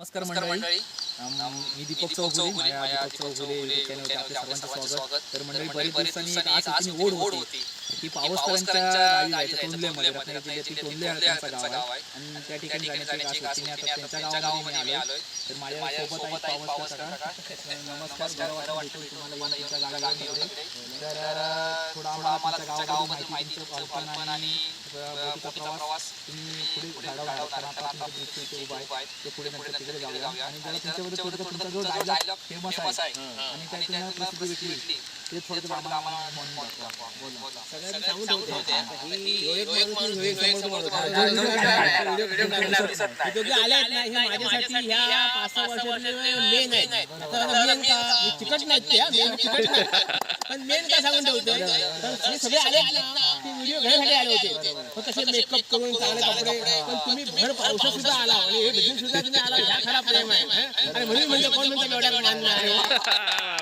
नमस्कार मंडळी. मी दीपक चौगुले माझ्या दीपक चौगुले चॅनलवरती आपल्या सर्वांचं स्वागत. तर मंडळी बरेच दिवसांनी एक आस होती ओढ होती. ती पावसकरांच्या गावी जायचं टोंडल्यामध्ये रत्नागिरी जिल्ह्यातील टोंडले हा त्यांचा गाव आहे. आणि त्या ठिकाणी जाण्याची एक आस होती. आता त्यांच्या गावामध्ये मी आलोय. तर माझ्या सोबत आहे पावसकर नमस्कार बरं भेटून तुम्हाला येऊन तुमच्या गावामध्ये तर थोडा आम्हाला तुमच्या गावाबद्दल माहिती कल्पना आणि बोटीचा प्रवास तुम्ही पुढे घडावा कारण आता पुढे नंतर तिकडे जाऊया आणि जरा तुमच्याबद्दल थोडं तुमचा जो डायलॉग फेमस आहे. आणि त्या तुम्हाला प्रसिद्धी भेटली. ते थोडं तुम्हाला आम्हाला म्हणून दाखवा. बोला सगळ्यांनी सांगून ठेवते आता ही। ह्यो एक माणूस ह्यो एक समोरचा माणूस. हा, हा, व्हिडिओ व्हिडिओ काढणार. काढणार. व्हिडिओ काढणार. दिसत नाही. हे दोघे आले आहेत ना, हे माझ्यासाठी ह्या पाच सहा वर्षातले मेन आहेत आता मेन का हे चिकट नाहीत ते हा, मेन चिकट नाही पण मेन काय सांगून ठेवतोय तर हे सगळे आले आहेत ना. ते व्हिडिओ घेण्यासाठी आले होते. मग तसे मेकअप करून चांगले कपडे. पण तुम्ही भर पावसात सुद्धा आला. आणि हे भिजून सुद्धा तुम्ही आला. ह्या खरा प्रेम आहे हं? आणि म्हणून म्हणजे कोण म्हणते एवढ्या मानणार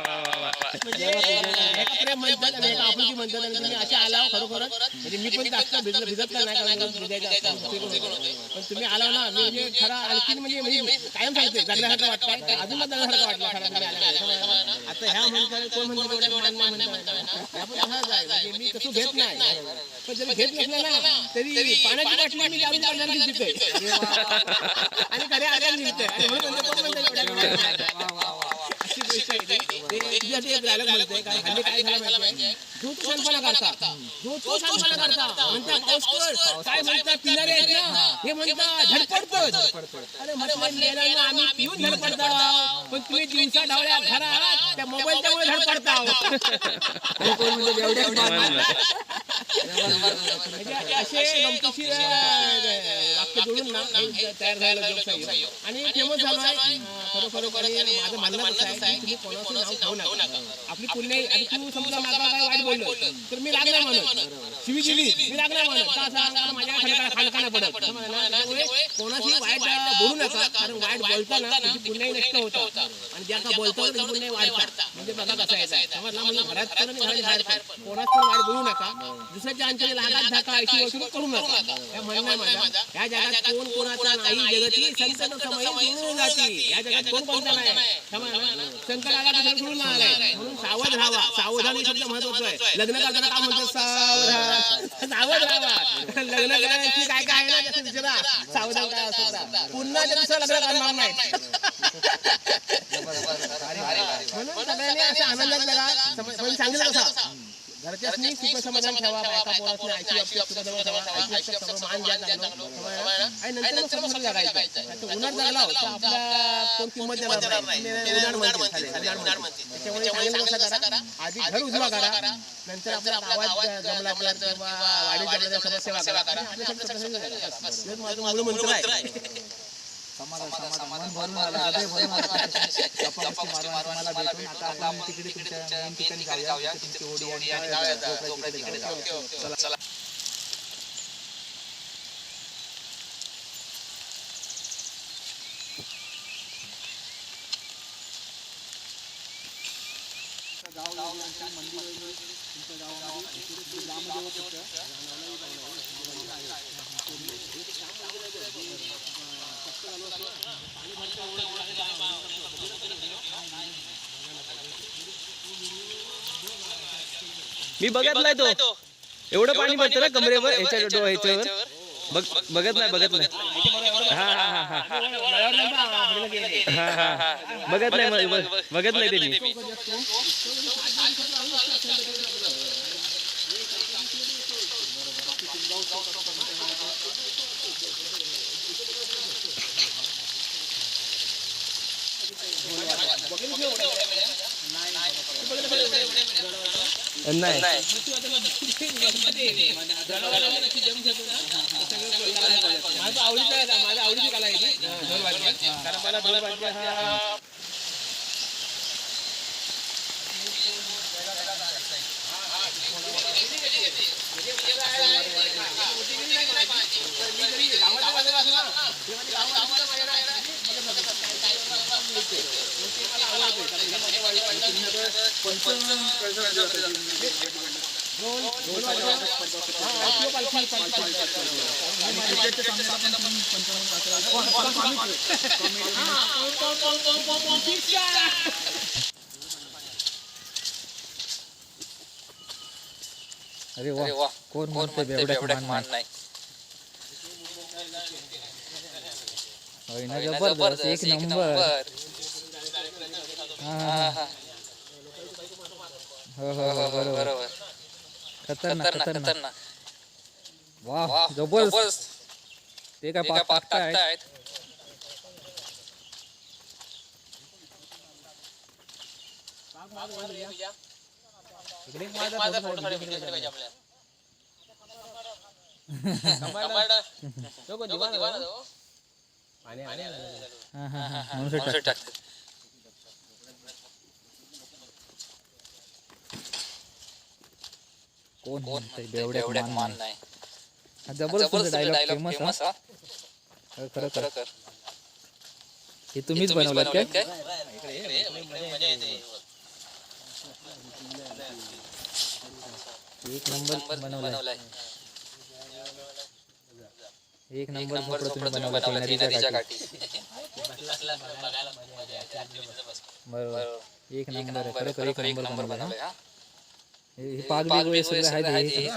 म्हणजे एका प्रेम म्हणतात आणि एका आपुलकी म्हणतात आणि तुम्ही असे आला खरोखर म्हणजे मी पण जास्त भिजलं भिजत नाही कारण का भिजायचं असतं, ते पण होतं. पण तुम्ही आला ना मी म्हणजे खरा आणखी म्हणजे म्हणजे कायम सांगते जगण्यासारखं वाटतं. अजून मला जगण्यासारखं वाटलं खरं तुम्ही आल्यामुळे. आता ह्या म्हणतात कोण म्हणतो एवढ्या मान नाही म्हणतात ह्या पण तसाच आहे म्हणजे मी तसं घेत नाही. पण जरी घेत नसलं ना तरी पाण्याची बाटली मी जाऊन पाण्याची जिथे आणि खऱ्या आल्याने जिथे आणि म्हणून काय झालं माहितीये? जो तो शानपणा करता जो तो शानपणा करता म्हणता पाऊस काय म्हणता किनारे आहेत ना हे म्हणता धडपडतो अरे म्हटलं मेल्यानं आम्ही पिऊन धडपडता पण तुम्ही दिवसा ढवळ्या घरात त्या मोबाईलच्या मुळे धडपडता आणि कोण म्हणजे एवढ्याच म्हणजे असे गमतीशीर अं, वाक्य जोडून ना हे तयार आणि फेमस झालं आहे अं, खरोखर आणि माझं म्हणणं असं आहे की तुम्ही कोणाचं नाव ठेवू नका. आपली पुण्य आणि तू समजा माझा काय वाईट बोललो तर मी लागणार म्हणत शिवी दिली मी लागणार म्हणत का सांग माझ्या खाली खालकाना पडत? त्यामुळे कोणाशी वाईट बोलू नका. कारण वाईट बोलताना त्याची पुण्यही नष्ट होतं. आणि ज्या का बोलतो पुण्य वाढतात म्हणजे बघा कसं आहे समजला म्हणजे घरात पण आणि घराच्या बाहेर पण कोणाच पण वाईट बोलू नका. दुसऱ्याच्या अंतरी लहानात धाका अशी वस्तू करू नका. हे म्हणणं माझं. या जगात कोण कोणाचा नाही जगती समय जाती या जगात कोण कोणता नाही समजलं? संकट आला तर सगळं जुळून आलाय. म्हणून सावध राहावा. सावधानी शब्द महत्त्वाचा आहे. लग्न करताना काय म्हणतात सावधान. सावध राहावा. लग्न करायची काय काय आहे ना त्याचं विचारा सावधान काय असतं पुन्हा लग्न करणार नाही. म्हणून सगळ्यांनी असं आनंदात लगा सम- पण सांगितलं कसं? घरच्यासनी सुख समाधान ठेवा. बायका पोरासनी आईची बाबतीत सुख समाधान ठेवा. आईची बाबतीत सगळं मान द्या चांगलं. समजलं? आणि नंतर मग नाहीतर उन्हात जगला तर आपल्या कोण किंमत देणार नाही. उन्हाळ म्हणतील खाली, उन्हाळ म्हणतील त्याच्यामुळे सांगितलं कसं करा. आधी घर उजवा करा. नंतर आपल्या गावात जमला किंवा वाडीत जमला समाजसेवा करा. माझं मूळ मंत्र आहे. समाधान समाधान आणि मी बघितलाय तो. एवढं पाणी भरतं ना कमरेवर ह्याच्या डो ह्याच्यावर बघ बघत नाही बघत नाही हा हा हा हा हा. हा हा बघत नाही बघ- बघ- बघत नाही ते मी नाही आहे माझ्या आवडीची कला आहे ती. कारण मला ढोल वाजवायचा हा गावाच्या बाजूला असं ना, ते म्हणजे गावाच्या बाहेर आहे ना, मला बघा, काय काय मला मिळते. मग ते मला आवडते. कारण हे माझ्या वाडीत आहे. अरे अरे वा वा कोण कोण म्हणते म्हणते बेवड्यात बेवड्यात मान मान नाही। नाही होय ना होय ना, जबरदस्त एक नंबर। हा, हा, हा, हा. हा. बरोबर. बरोबर. खतरनाक खतरनाक खतरनाक. खतरनाक. वा वा जबरदस्त. जबरदस्त. ते काय पाक पाणी आले हा हा हा. म्हणून. टाकतात कोण कोण म्हणते म्हणते बेवड्यात मान नाही. हा, जबरदस्त डायलॉग फेमस हा? हा? खरं खरं खरं. हे तुम्हीच बनवलात काय? एक नंबर नंबर बनवलाय. बनवलाय. एक एक नंबर नंबर झोपडं तुम्ही बनवलं बनवलं नदीच्या काठी. बरोबर. एक एक नंबर आहे. खरोखर एक नंबर नंबर बनवलं बनवलंय हा? हे हे सगळे आहेत हे. हे.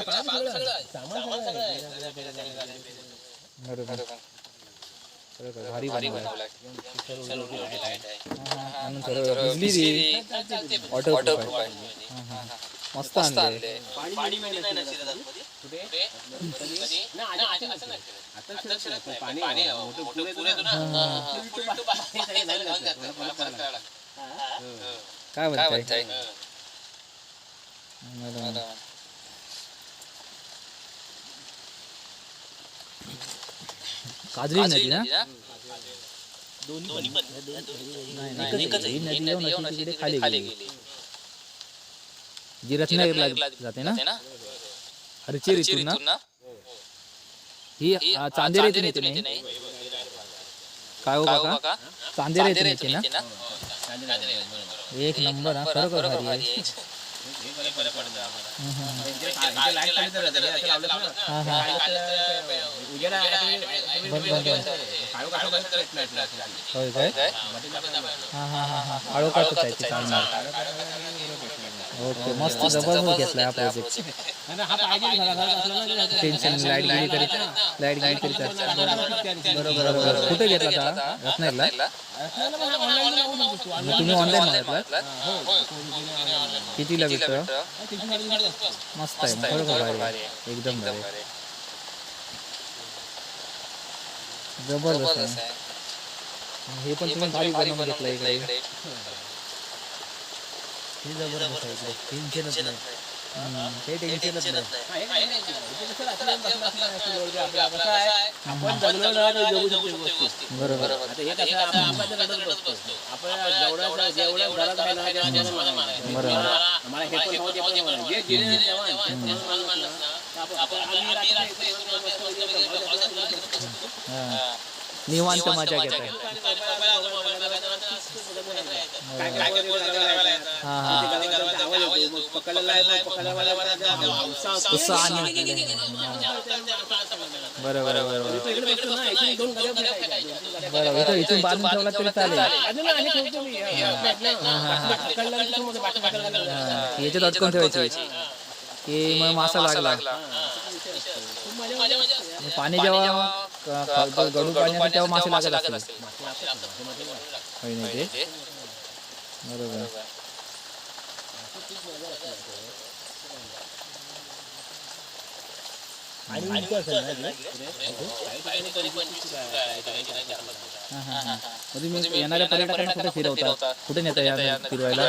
बरोबर भारी भारी आणून वॉटर प्रूफ आहे. हा, हा. मस्त आणले. काय म्हणताय? काजळी नदी ना. ही जी रत्नागिरीला जाते ना? हरचेर इथून ना? ही चांदेर इथून येते नाही? काय हो काय हो काका? चांदेर इथून येते ना? येते ना? एक नंबर हा खरोखर भारी आहे. होय काय? हा हा हा आळोकातच आहे ते चालणार ओके मस्त जबरदस्त घेतलाय हा प्रोजेक्ट हा टेन्शन लाइट गेली तरी. लाइट गेली तरी चालतं. बरोबर बरोबर. कुठे घेतला का रत्नागिरीला? मग तुम्ही ऑनलाईन मागितला कितीला भेटतं? मस्त आहे. खरोखर भारी आहे. एकदम भारी आहे. जबरदस्त आहे. हे पण हे तुम्ही पण भारी बनवून घेतलं इकडे. हे जबरदस्त आहे इकडे टेन्शनच नाही हम्म, हे टेन्शनच नाही आपण जगलो ना तर जगू शकतो गोष्टी बरोबर आता हे कसं आपण आपण रडत बसतो आपण जेवढं जेवढं घरात आहे ना ते आपल्याला माहिती. बरोबर आम्हाला हे पण हवं, ते पण हवं. जे दिले ना तेव्हा, ते पण मानलं ना, तर आपण- आम्ही रात्री इकडे हा. निवांत मजा घेत आहे काय काय. हा हा ते आहे, मग बरोबर बरोबर बरोबर इथं इथून बांधून ठेवला तरी चालेल की याच्यात अटकून ठेवायची की मग मासा लागला पाणी जेव्हा गडू पाणी तेव्हा मासे लागत असतात होय नाही ते बरोबर आणि उंच असेल ना इकडे? हा, हा, हा. मग तुम्ही येणाऱ्या पर्यटकांना कुठे फिरवता कुठे नेता या फिरवायला?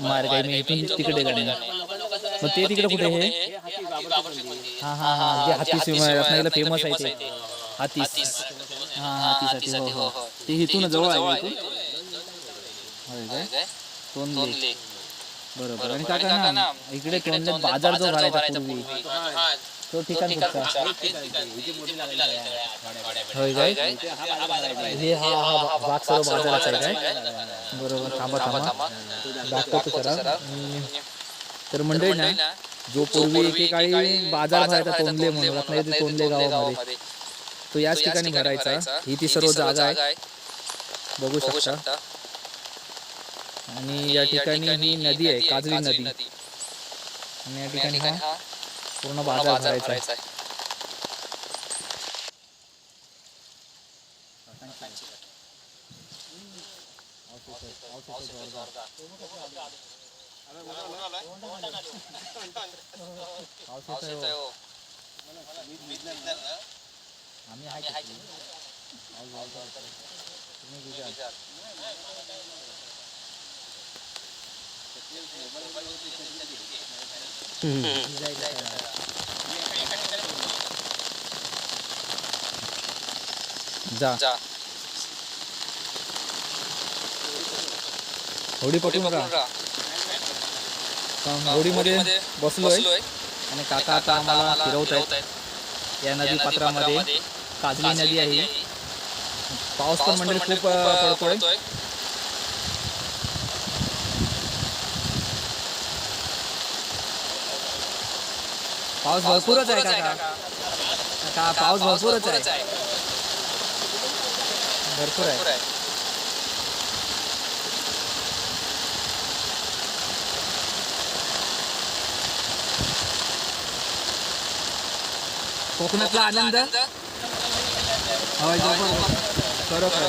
मार्ग आहे. मी इथून तिकडे गाडी. मग ते तिकडे कुठे हे हा हा हा. जे हातीस रत्नागिरीला फेमस आहे ते. हातीस हा हातीस हाती हो हो. ते इथून जवळ आहे होय काय तोंडले तोंडले बरोबर. आणि काका ना इकडे तोंडले बाजार जो भरायचा पूर्वी. तो ठिकाण कुठचा होय काय हे. हा. हा भाग सर्व बाजाराचा आहे. काय बरोबर. थांबा थांबा दाखवतो जरा. हम्म. तर मंडळी ना जो पूर्वी एकेकाळी बाजार भरायचा तोंडले म्हणून रत्नागिरी तोंडले गावामध्ये. तो याच ठिकाणी भरायचा. ही ती सर्व जागा आहे. बघू शकता. आणि या ठिकाणी ही नदी आहे काजळी नदी. आणि या ठिकाणी हा पूर्ण बाजार भरायचा आहे. आम्ही आहे तिथे. पाऊस झाला तर. तुम्ही विचार. जा. होडी पकडून का होडीमध्ये बसलोय. आणि काका आता आम्हाला फिरवत आहेत या नदी पात्रामध्ये. काजली नदी आहे. पाऊस पण म्हणजे खूप पडतोय. पाऊस भरपूरच आहे काका. काका. पाऊस भरपूरच आहे. भरपूर आहे. कोकणातला आनंद? होय जबरदस्त.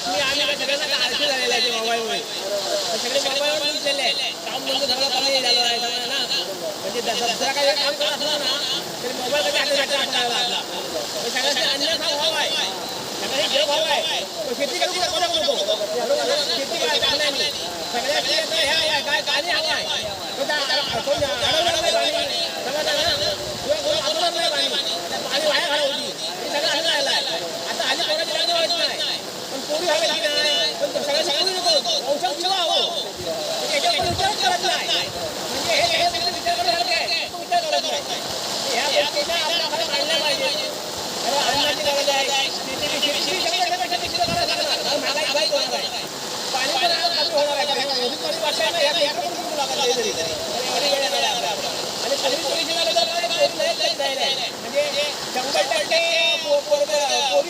काय सगळ्यांना आळशी झालेला आहे मोबाईलमुळे सगळे मोबाईलवर विचारले काम बंद सगळं कमी झालं आहे म्हणजे दुसरा काही काम करत असला ना तरी मोबाईल कधी हा भाव आहे भाव आहे शेती करू शेती नाही काय आहे कोण अडवलं नाही समजलं ना किंवा कोण अडवलं नाही पाणी त्या पाणी वाया घालत होती हे सगळं हल्ला आला आहे आता हल्ली कोणाची लग्न व्हायचं नाही पण पोरी हवी की नाही पण सगळं सांगू नको औषध ठेवा हो म्हणजे याच्यावर विचारच करत नाही म्हणजे हे हे सगळं विचार करत आहे तो विचार करत नाही ह्या गोष्टींना आपल्या घरात आणल्या पाहिजे अरे अन्नाची गरज आहे. शेती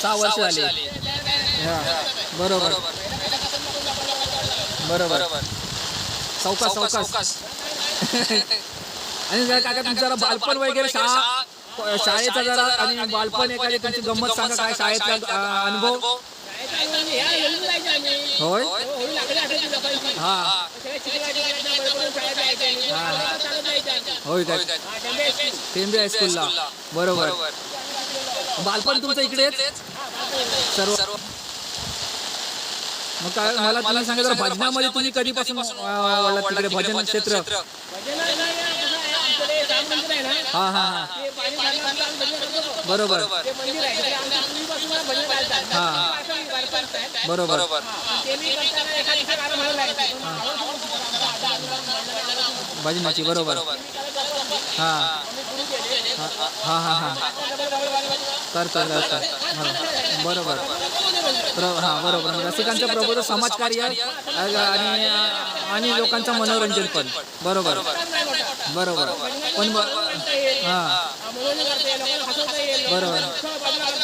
सहा वर्ष झाली. हा. बरोबर. बरोबर. चौकास चौकास आणि जरा काका तुमचं जरा बालपण वगैरे शाळा शाळेचा जरा आणि बालपण एखादी तुमची गंमत सांगा काय शाळेतला अं, अनुभव? ह्या? हा हा. जायचं होय काय हा, टेंबे हायस्कूलला. बरोबर. बालपण तुमचं इकडेच? सर्व मग काय मला तुम्ही सांगा जरा भजनामध्ये तुम्ही कधीपासून वळलात तिकडे? भजन क्षेत्र? हा हा हा. बरोबर. हा. बरोबर. भजनाची बरोबर. हा. हा हा हा. करतो करतो. बरोबर. प्र- हा बरोबर. रसिकांचं प्रबोध समाजकार्य आणि आणि लोकांचं मनोरंजन पण. बरोबर. बरोबर. पण हा. बरोबर.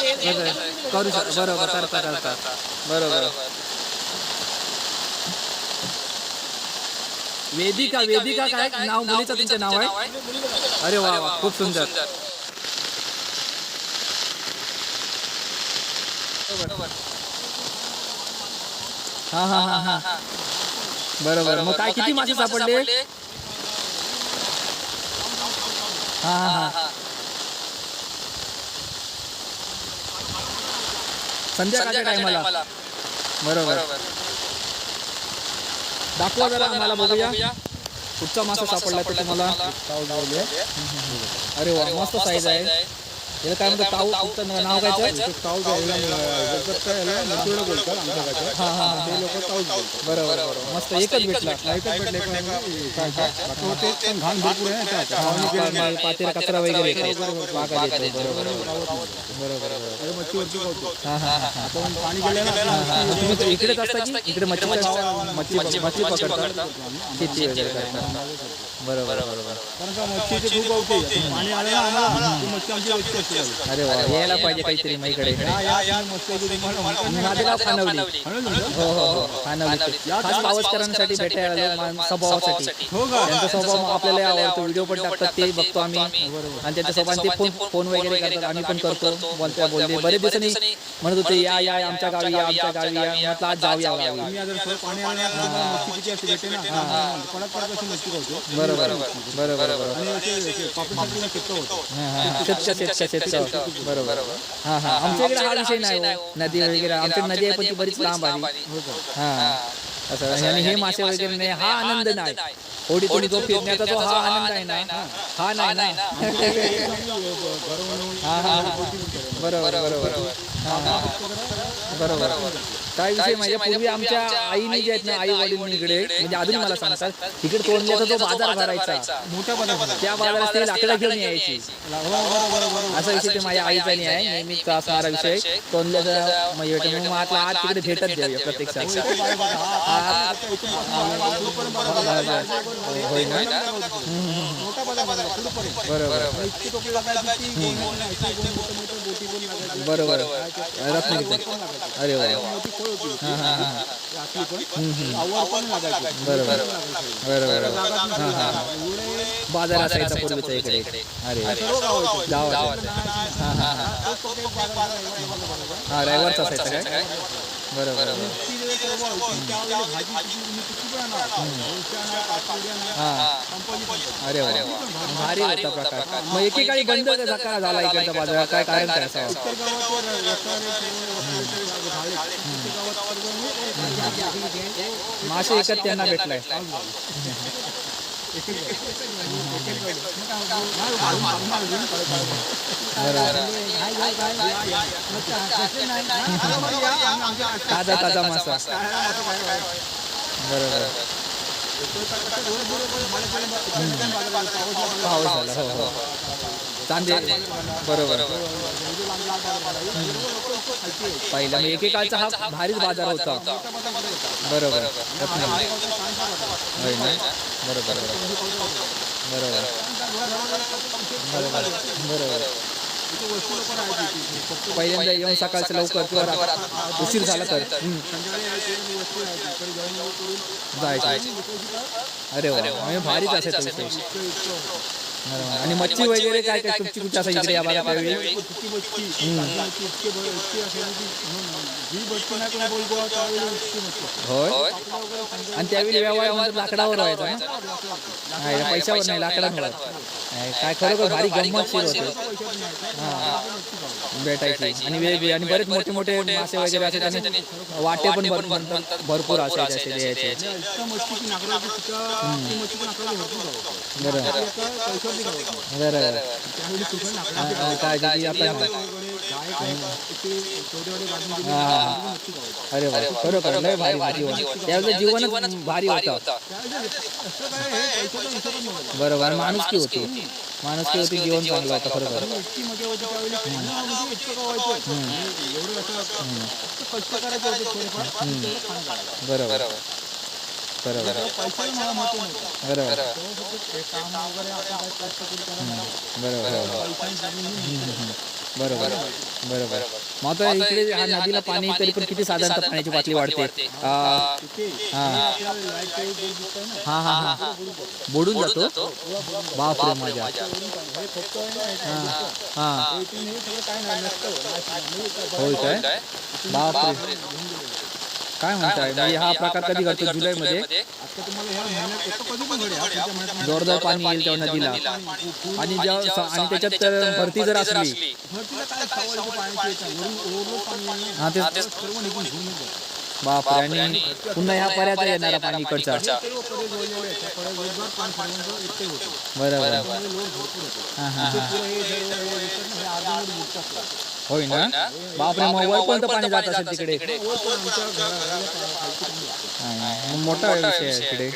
करू शक बरोबर करता करता. बरोबर. वेदिका वेदिका काय? नाव मुलीचं तुमचं नाव आहे? अरे वा वा खूप सुंदर. हा हा हा हा. बरोबर. मग काय किती मासे सापडले? हा हा हा. संध्याकाळच्या टायमाला. बरोबर. दाखवा जरा आम्हाला बघूया. कुठचा मासा सापडला ते तुम्हाला अरे वा मस्त साईज आहे. याला काय म्हणतात ताऊ? तुमचं नाव- काय त्याचं? हा हा हा. ते लोक पाऊस बोलतात. बरोबर बरोबर. मस्त एकच भेटला. एकच भेटले पण होते पण घाण भरपूर आहे ना त्यात. पा- पा- पातेला कचरा वगैरे येतो बागा येतो बरोबर बरोबर. ते मच्छीवरती गावतो. हा हा हा हा. पण पाणी गेलं ना हा, हा. तुम्ही तर इकडेच असता की? इकडे मच्छी मच्छी मच्छी पकडता शेती वगैरे करता बरोबर. बरोबर कारण का मच्छीचे खूप गावते पाणी आलं ना आम्हाला की मच्छी आमची रोजची असते गावी. अरे वा यायला पाहिजे काहीतरी मग इकडे या या या मच्छीची तुम्हाला म्हणतात. माझं नाव खानवली म्हणून? हो हो हो. खानवली खास पावसकरांसाठी भेटायला आलो, मान- स्वभावासाठी. हो का? त्यांचा स्वभाव आपल्याला आवडतो. व्हिडिओ पण टाकतात ते बघतो आम्ही. आणि त्यांच्या ते फोन फोन वगैरे करतात. आम्ही पण करतो. बोलत्या बोलले बरेच दिवसांनी म्हणत होते या या आमच्या गावी या आमच्या गावी या म्हटलं आज जाऊया गावी तुम्ही आता थोडं पाणी आलं ना तुम्हाला मच्छी किती असते भेटते ना. कडक कडक अशी मच्छी गावतो बरोबर बरोबर. असे असे हा, हा. हा हा. आमच्या इकडे हा विषय नाही हो. नदी वगैरे. आमच्या नदी आहे पण ती बरीच लांब आहे हा असं आणि हे मासे वगैरे नाही. हा आनंद नाही होडी तुम्ही जो फिरण्याचा जो हा आनंद आहे ना हा नाही ना. हा हा हा. बरोबर बरोबर बरोबर. काय विषय म्हणजे पूर्वी आमच्या आईने जे आहेत ना आई वडील इकडे म्हणजे अजून मला सांगतात तिकडे तोंडल्याचा जो बाजार भरायचा मोठ्या त्या बाजारात ते लाकडं घेऊन यायची. असा विषय ते माझ्या आईचा नाही आहे. नेहमीच असणारा विषय तोंडल्याचा म्हणजे मग आता आज तिकडे भेटत देऊया प्रत्यक्षात. होय ना बरोबर. बरोबर रत्नागिरी अरे वा मोठी खोळ होती पण बरोबर बरोबर बाजार असायचा पूर्वीचा इकडे अरे गाव हा हा हा हा रविवारचा असायचा काय? बरोबर हा अरे वा. भारी होता प्रकार. मग एकेकाळी बंद का झाला इकडचा बाजार काय कारण काय असावं मासे एकच त्यांना भेटलाय. ताजा ताजा मासा बरोबर. पाऊस झाला हो हो चांदे बरोबर पहिला म्हणजे एकेकाळचा हा भारीच बाजार होता बरोबर होय ना बरोबर. बरोबर. बरोबर. बरोबर. पहिल्यांदा येऊन सकाळचं लवकर किंवा उशीर झाला तर. जायचं. अरे वा भारीच विषय बरोबर. आणि मच्छी वगैरे काय काय तुमची कुठे असायची इकडे या भागात त्यावेळी होय? आणि त्यावेळी व्यवहार म्हणजे लाकडावर व्हायचा ना? नाही पैशावर नाही लाकडांवर नाही, काय खरोखर भारी गंमतशीर होते हा. भेटायची. आणि वेगळे आणि बरेच मोठे मोठे मासे वगैरे असतात आणि वाटे पण भरपूर भरपूर असायचे असे द्यायचे. इतका मस्ती की नागराची तिथं. ती मस्ती पण नागराला भरपूर गावत बरं. एका पैशावरती गावत बरं काय त्याची आता काय अरे वा खरोखर लय भारी भारी जीवन त्यावेळेस जीवनच भारी होतं असं बरोबर माणुसकी होती माणुसकी होती जीवन चांगलं होतं खरोखर बरोबर बरोबर. बरोबर बरोबर बरोबर. मग आता इकडे ह्या नदीला पाणी तरी पण किती साधारणतः पाण्याची काय म्हणताय? म्हणजे हा प्रकार कधी घडतो जुलैमध्ये? आता तुम्हाला ह्या महिन्यात एका कधी पण घडेल हा पुढच्या महिन्यात जोरदार पाणी येईल तेव्हा नदीला. आणि जेव्हा आणि त्याच्यात तर भरती जर असली. भरतीला काय सवारीचं पाण्याची येतं वरून ओव्हरलोड पाणी येईल हा ते सर्व निघून घेऊन जातं बापरे आणि पुन्हा ह्या पर्यात येणारा पाणी इकडचा. बरोबर. हा हा हा होय ना बापरे मग वरपर्यंत पाणी जात असेल तिकडे. पण पाणी. हा, मग मोठा विषय आहे तिकडे.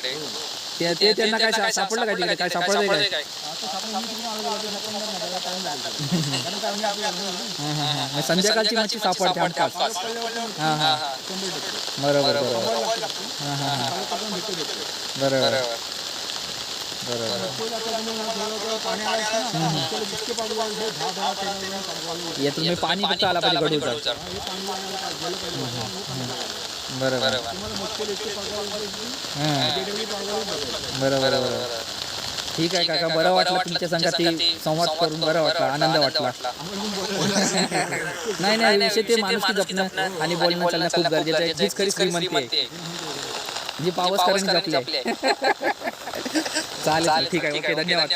ते ते त्यांना काय सापडलं काय तिकडे? काय सापडलंय काय. हा, हा, हा. संध्याकाळची मच्छी सापडते कळल्यावर हा हा. बरोबर बरोबर. हा हा हा. बरोबर. यातून मी पाणी फक्त आला पाहिजे गडूचा? हे. बरोबर. बरोबर ठीक आहे काका बरं वाटलं तुमच्या संघात संवाद करून बरं वाटलं आनंद वाटला. नाही नाही विषय ते माणुसकी जपणं आणि बोलणं चालणं खूप गरजेचं आहे. हीच खरी श्रीमंती आहे. जी पावस करून जपली आहे. चालेल चालेल ठीक आहे ओके धन्यवाद.